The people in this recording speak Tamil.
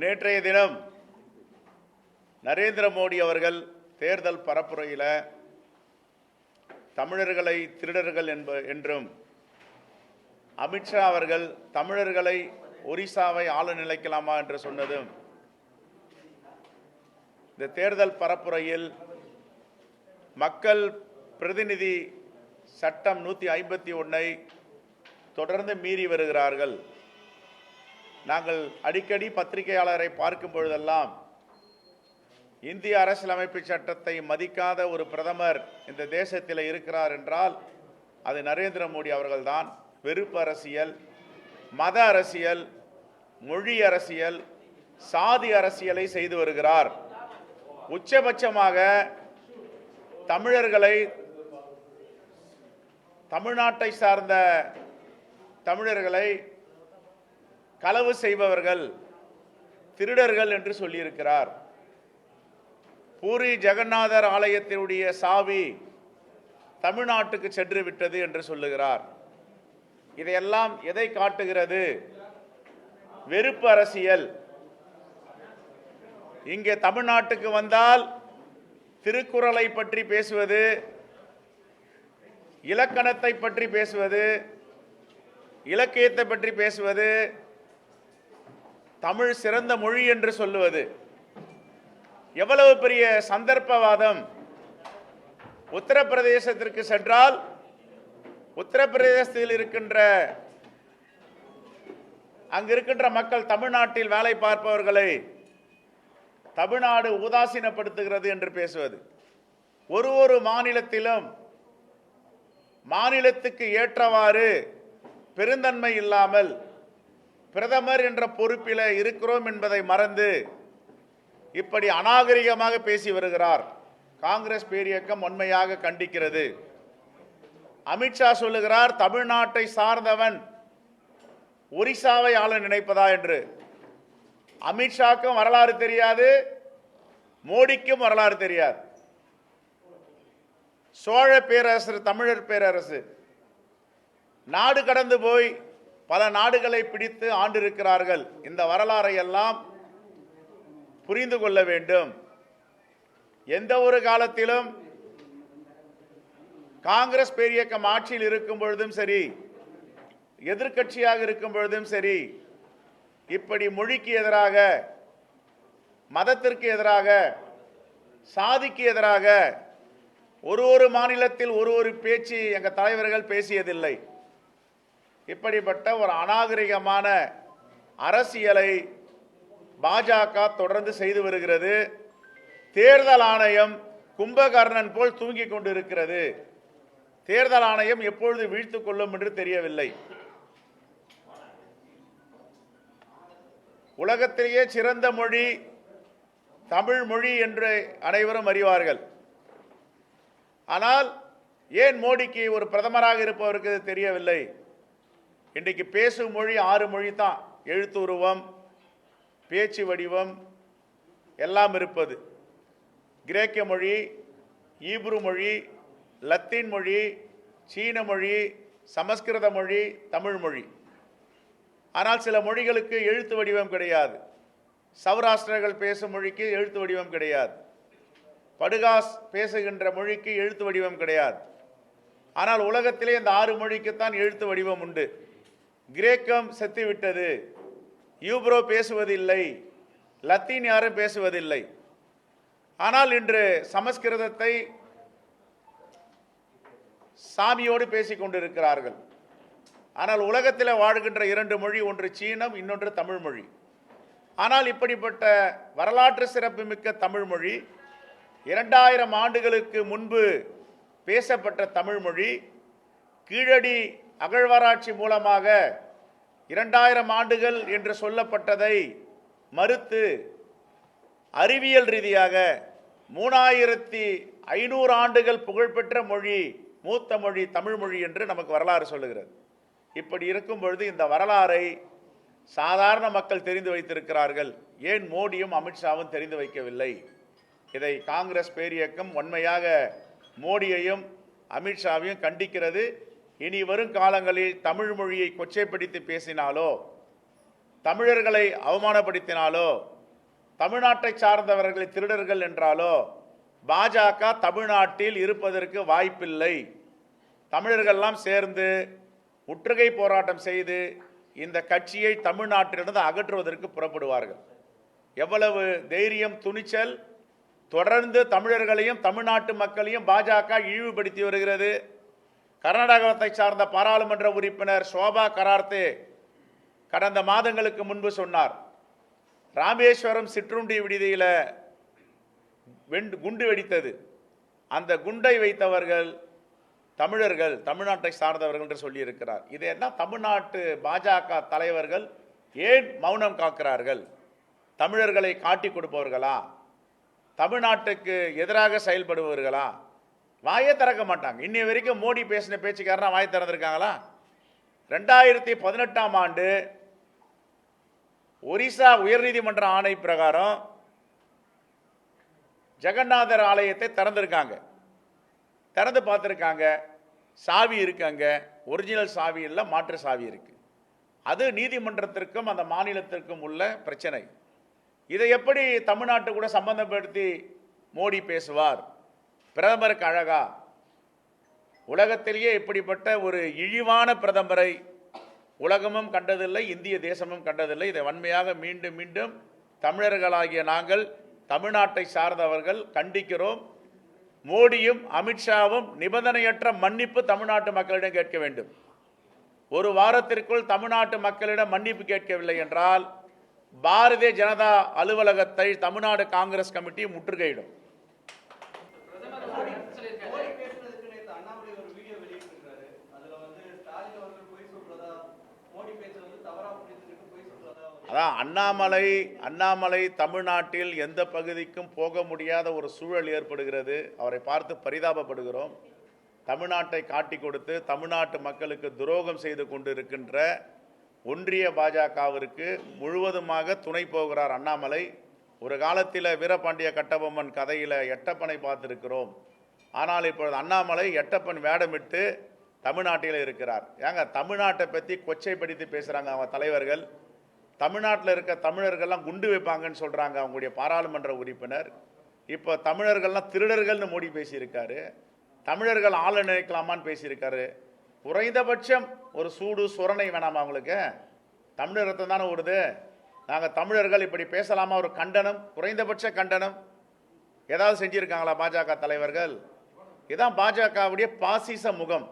நேற்றைய தினம் நரேந்திர மோடி அவர்கள் தேர்தல் பரப்புரையில் தமிழர்களை திருடர்கள் என்ப என்றும் அமித்ஷா அவர்கள் தமிழர்களை ஒரிசாவை ஆள நிலைக்கலாமா என்று சொன்னதும் இந்த தேர்தல் பரப்புரையில் மக்கள் பிரதிநிதி சட்டம் நூற்றி ஐம்பத்தி ஒன்றை தொடர்ந்து மீறி வருகிறார்கள். நாங்கள் அடிக்கடி பத்திரிகையாளரை பார்க்கும் பொழுதெல்லாம் இந்திய அரசியலமைப்பு சட்டத்தை மதிக்காத ஒரு பிரதமர் இந்த தேசத்தில் இருக்கிறார் என்றால் அது நரேந்திர மோடி அவர்கள்தான். வெறுப்பு அரசியல் மத அரசியல் மொழி அரசியல் சாதி அரசியலை செய்து வருகிறார். உச்சபட்சமாக தமிழர்களை தமிழ்நாட்டை சார்ந்த தமிழர்களை களவு செய்பவர்கள் திருடர்கள் என்று சொல்லியிருக்கிறார். பூரி ஜெகநாதர் ஆலயத்தினுடைய சாவி தமிழ்நாட்டுக்கு சென்று விட்டது என்று சொல்லுகிறார். இதையெல்லாம் எதை காட்டுகிறது? வெறுப்பு அரசியல். இங்கே தமிழ்நாட்டுக்கு வந்தால் திருக்குறளை பற்றி பேசுவது இலக்கணத்தை பற்றி பேசுவது இலக்கியத்தை பற்றி பேசுவது தமிழ் சிறந்த மொழி என்று சொல்லுவது. எவ்வளவு பெரிய சந்தர்ப்பவாதம். உத்தரப்பிரதேசத்திற்கு சென்றால் உத்தரப்பிரதேசத்தில் இருக்கின்ற அங்கு இருக்கின்ற மக்கள் தமிழ்நாட்டில் வேலை பார்ப்பவர்களை தமிழ்நாடு உதாசீனப்படுத்துகிறது என்று பேசுவது. ஒரு ஒரு மாநிலத்திலும் மாநிலத்துக்கு ஏற்றவாறு பெருந்தன்மை இல்லாமல் பிரதமர் என்ற பொறுப்பில் இருக்கிறோம் என்பதை மறந்து இப்படி அநாகரிகமாக பேசி வருகிறார். காங்கிரஸ் பேரியக்கம் உண்மையாக கண்டிக்கிறது. அமித்ஷா சொல்லுகிறார் தமிழ்நாட்டை சார்ந்தவன் ஒரிசாவை ஆள நினைப்பதா? என்று. அமித்ஷாக்கும் வரலாறு தெரியாது மோடிக்கும் வரலாறு தெரியாது. சோழ பேரரசு தமிழர் பேரரசு நாடு கடந்து போய் பல நாடுகளை பிடித்து ஆண்டிருக்கிறார்கள். இந்த வரலாறை எல்லாம் புரிந்து கொள்ள வேண்டும். எந்த ஒரு காலத்திலும் காங்கிரஸ் பேரியக்கம் ஆட்சியில் இருக்கும் பொழுதும் சரி எதிர்க்கட்சியாக இருக்கும் பொழுதும் சரி இப்படி மொழிக்கு எதிராக மதத்திற்கு எதிராக சாதிக்கு எதிராக ஒரு ஒரு மாநிலத்தில் ஒரு ஒரு பேச்சு எங்கள் தலைவர்கள் பேசியதில்லை. இப்படிப்பட்ட ஒரு அநாகரிகமான அரசியலை பாஜக தொடர்ந்து செய்து வருகிறது. தேர்தல் ஆணையம் கும்பகர்ணன் போல் தூங்கிக் கொண்டிருக்கிறது. தேர்தல் ஆணையம் எப்பொழுது வீழ்த்துக் கொள்ளும் என்று தெரியவில்லை. உலகத்திலேயே சிறந்த மொழி தமிழ் மொழி என்று அனைவரும் அறிவார்கள். ஆனால் ஏன் மோடிக்கு ஒரு பிரதமராக இருப்பவருக்கு தெரியவில்லை? இன்றைக்கு பேசும் மொழி ஆறு மொழி தான் எழுத்துருவம் பேச்சு வடிவம் எல்லாம் இருப்பது. கிரேக்க மொழி ஈப்ரு மொழி லத்தீன் மொழி சீன மொழி சமஸ்கிருத மொழி தமிழ் மொழி. ஆனால் சில மொழிகளுக்கு எழுத்து வடிவம் கிடையாது. சௌராஷ்டிரர்கள் பேசும் மொழிக்கு எழுத்து வடிவம் கிடையாது. படுகாஸ் பேசுகின்ற மொழிக்கு எழுத்து வடிவம் கிடையாது. ஆனால் உலகத்திலே இந்த ஆறு மொழிக்குத்தான் எழுத்து வடிவம் உண்டு. கிரேக்கம் செத்துவிட்டது. யூப்ரோ பேசுவதில்லை. லத்தீன் யாரும் பேசுவதில்லை. ஆனால் இன்று சமஸ்கிருதத்தை சாமியோடு பேசிக் கொண்டிருக்கிறார்கள். ஆனால் உலகத்தில் வாழ்கின்ற இரண்டு மொழி ஒன்று சீனம் இன்னொன்று தமிழ் மொழி. ஆனால் இப்படிப்பட்ட வரலாற்று சிறப்புமிக்க தமிழ் மொழி இரண்டாயிரம் ஆண்டுகளுக்கு முன்பு பேசப்பட்ட தமிழ் மொழி கீழடி அகழ்வாராய்ச்சி மூலமாக இரண்டாயிரம் ஆண்டுகள் என்று சொல்லப்பட்டதை மறுத்து அறிவியல் ரீதியாக மூணாயிரத்தி ஐநூறு ஆண்டுகள் புகழ்பெற்ற மொழி மூத்த மொழி தமிழ் மொழி என்று நமக்கு வரலாறு சொல்லுகிறது. இப்படி இருக்கும் பொழுது இந்த வரலாறை சாதாரண மக்கள் தெரிந்து வைத்திருக்கிறார்கள். ஏன் மோடியும் அமித்ஷாவும் தெரிந்து வைக்கவில்லை? இதை காங்கிரஸ் பேரியக்கம் உண்மையாக மோடியையும் அமித்ஷாவையும் கண்டிக்கிறது. இனி வரும் காலங்களில் தமிழ் மொழியை கொச்சைப்படுத்தி பேசினாலோ தமிழர்களை அவமானப்படுத்தினாலோ தமிழ்நாட்டை சார்ந்தவர்களை திருடர்கள் என்றாலோ பாஜக தமிழ்நாட்டில் இருப்பதற்கு வாய்ப்பில்லை. தமிழர்கள்லாம் சேர்ந்து முற்றுகை போராட்டம் செய்து இந்த கட்சியை தமிழ்நாட்டிலிருந்து அகற்றுவதற்கு புறப்படுவார்கள். எவ்வளவு தைரியம் துணிச்சல் தொடர்ந்து தமிழர்களையும் தமிழ்நாட்டு மக்களையும் பாஜக இழிவுபடுத்தி வருகிறது. கர்நாடகத்தை சார்ந்த பாராளுமன்ற உறுப்பினர் சோபா கரார்த்தே கடந்த மாதங்களுக்கு முன்பு சொன்னார் ராமேஸ்வரம் சிற்றுண்டி விடுதியில் வெண்டு குண்டு வெடித்தது. அந்த குண்டை வைத்தவர்கள் தமிழர்கள் தமிழ்நாட்டை சார்ந்தவர்கள் என்று சொல்லியிருக்கிறார். இது என்ன? தமிழ்நாட்டு பாஜக தலைவர்கள் ஏன் மௌனம் காக்கிறார்கள்? தமிழர்களை காட்டி கொடுப்பவர்களா? தமிழ்நாட்டுக்கு எதிராக செயல்படுபவர்களா? வாயே திறக்க மாட்டாங்க. இன்னி வரைக்கும் மோடி பேசின பேச்சுக்காரனா வாயை திறந்துருக்காங்களா? ரெண்டாயிரத்தி பதினெட்டாம் ஆண்டு ஒரிசா உயர்நீதிமன்ற ஆணை பிரகாரம் ஜெகநாதர் ஆலயத்தை திறந்திருக்காங்க. திறந்து பார்த்துருக்காங்க. சாவி இருக்காங்க ஒரிஜினல் சாவி இல்லை மாற்று சாவி இருக்கு. அது நீதிமன்றத்திற்கும் அந்த மாநிலத்திற்கும் உள்ள பிரச்சனை. இதை எப்படி தமிழ்நாட்டு கூட சம்பந்தப்படுத்தி மோடி பேசுவார்? பிரதமருக்கு அழகா. உலகத்திலேயே இப்படிப்பட்ட ஒரு இழிவான பிரதமரை உலகமும் கண்டதில்லை இந்திய தேசமும் கண்டதில்லை. இதை வன்மையாக மீண்டும் மீண்டும் தமிழர்களாகிய நாங்கள் தமிழ்நாட்டை சார்ந்தவர்கள் கண்டிக்கிறோம். மோடியும் அமித்ஷாவும் நிபந்தனையற்ற மன்னிப்பு தமிழ்நாட்டு மக்களிடம் கேட்க வேண்டும். ஒரு வாரத்திற்குள் தமிழ்நாட்டு மக்களிடம் மன்னிப்பு கேட்கவில்லை என்றால் பாரதிய ஜனதா அலுவலகத்தை தமிழ்நாடு காங்கிரஸ் கமிட்டி முற்றுகையிடும் மோடி பேசுனதுக்கு நேத்து அண்ணாமலை ஒரு வீடியோ வெளியிட்டிருக்காரு அதுல வந்து ஸ்டாலின் அவர்கள் பொய் சொல்றதா மோடி பேச்ச வந்து தவறா புரிஞ்சுக்கிட்டு பொய் சொல்றதா ஒரு அதான் அண்ணாமலை அண்ணாமலை தமிழ்நாட்டில் எந்த பகுதிக்கும் போக முடியாத ஒரு சூழல் ஏற்படுகிறது. அவரை பார்த்து பரிதாபப்படுகிறோம். தமிழ்நாட்டை காட்டி கொடுத்து தமிழ்நாட்டு மக்களுக்கு துரோகம் செய்து கொண்டிருக்கின்ற ஒன்றிய பாஜகவிற்கு முழுவதுமாக துணை போகிறார் அண்ணாமலை. ஒரு காலத்தில் வீரபாண்டிய கட்டபொம்மன் கதையில் எட்டப்பனை பார்த்துருக்கிறோம். ஆனால் இப்பொழுது அண்ணாமலை எட்டப்பன் வேடமிட்டு தமிழ்நாட்டில் இருக்கிறார். ஏங்க தமிழ்நாட்டை பற்றி கொச்சைப்படுத்தி பேசுகிறாங்க அவங்க தலைவர்கள். தமிழ்நாட்டில் இருக்க தமிழர்கள்லாம் குண்டு வைப்பாங்கன்னு சொல்கிறாங்க அவங்களுடைய பாராளுமன்ற உறுப்பினர். இப்போ தமிழர்கள்லாம் திருடர்கள்னு மோடி பேசியிருக்காரு. தமிழர்கள் ஆள நினைக்கலாமான்னு பேசியிருக்காரு. குறைந்தபட்சம் ஒரு சூடு சுரணை வேணாமா அவங்களுக்கு? தமிழர் ரத்தம் தானே ஓடுது நாங்கள் தமிழர்கள் இப்படி பேசலாமா? ஒரு கண்டனம் குறைந்தபட்ச கண்டனம். ஏதாவது செஞ்சுருக்காங்களா பாஜக தலைவர்கள்? இதான் பாஜகவுடைய பாசிச முகம்.